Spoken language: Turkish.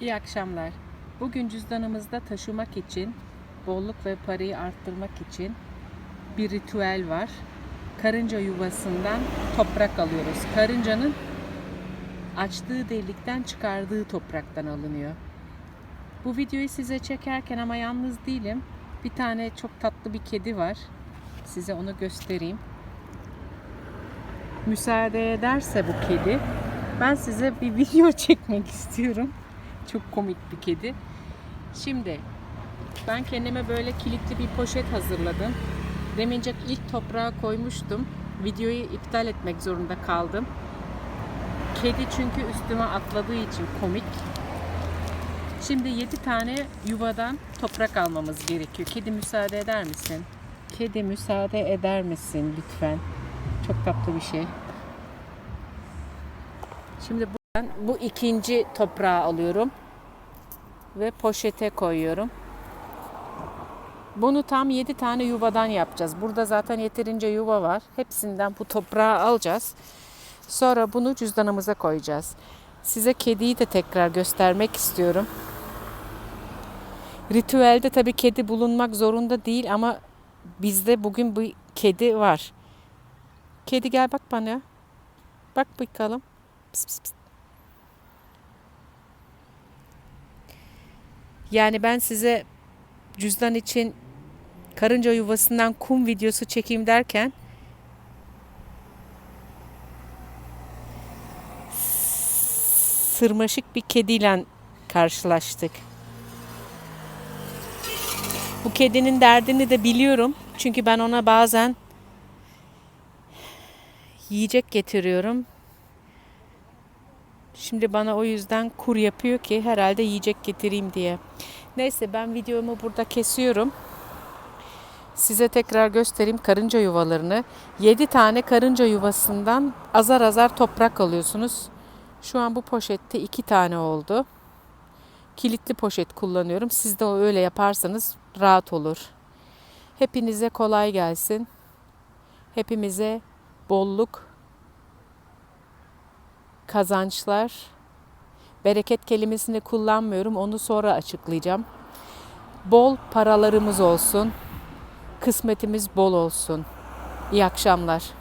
İyi akşamlar. Bugün cüzdanımızda taşımak için, bolluk ve parayı arttırmak için bir ritüel var. Karınca yuvasından toprak alıyoruz. Karıncanın açtığı delikten çıkardığı topraktan alınıyor. Bu videoyu size çekerken ama yalnız değilim. Bir tane çok tatlı bir kedi var. Size onu göstereyim. Müsaade ederse bu kedi ben size bir video çekmek istiyorum. Çok komik bir kedi. Şimdi ben kendime böyle kilitli bir poşet hazırladım. Demincek ilk toprağa koymuştum. Videoyu iptal etmek zorunda kaldım. Kedi çünkü üstüme atladığı için komik. Şimdi 7 tane yuvadan toprak almamız gerekiyor. Kedi müsaade eder misin? Kedi müsaade eder misin lütfen? Çok tatlı bir şey. Şimdi ben bu ikinci toprağı alıyorum ve poşete koyuyorum. Bunu tam 7 tane yuvadan yapacağız. Burada zaten yeterince yuva var. Hepsinden bu toprağı alacağız. Sonra bunu cüzdanımıza koyacağız. Size kediyi de tekrar göstermek istiyorum. Ritüelde tabii kedi bulunmak zorunda değil ama bizde bugün bu kedi var. Kedi gel bak bana. Bak bakalım. Pıs pıs pıs. Yani ben size cüzdan için karınca yuvasından kum videosu çekeyim derken sırmaşık bir kediyle karşılaştık. Bu kedinin derdini de biliyorum. Çünkü ben ona bazen yiyecek getiriyorum. Şimdi bana o yüzden kur yapıyor ki herhalde yiyecek getireyim diye. Neyse ben videomu burada kesiyorum. Size tekrar göstereyim karınca yuvalarını. 7 tane karınca yuvasından azar azar toprak alıyorsunuz. Şu an bu poşette 2 tane oldu. Kilitli poşet kullanıyorum. Siz de öyle yaparsanız rahat olur. Hepinize kolay gelsin. Hepimize bolluk, kazançlar. Bereket kelimesini kullanmıyorum. Onu sonra açıklayacağım. Bol paralarımız olsun. Kısmetimiz bol olsun. İyi akşamlar.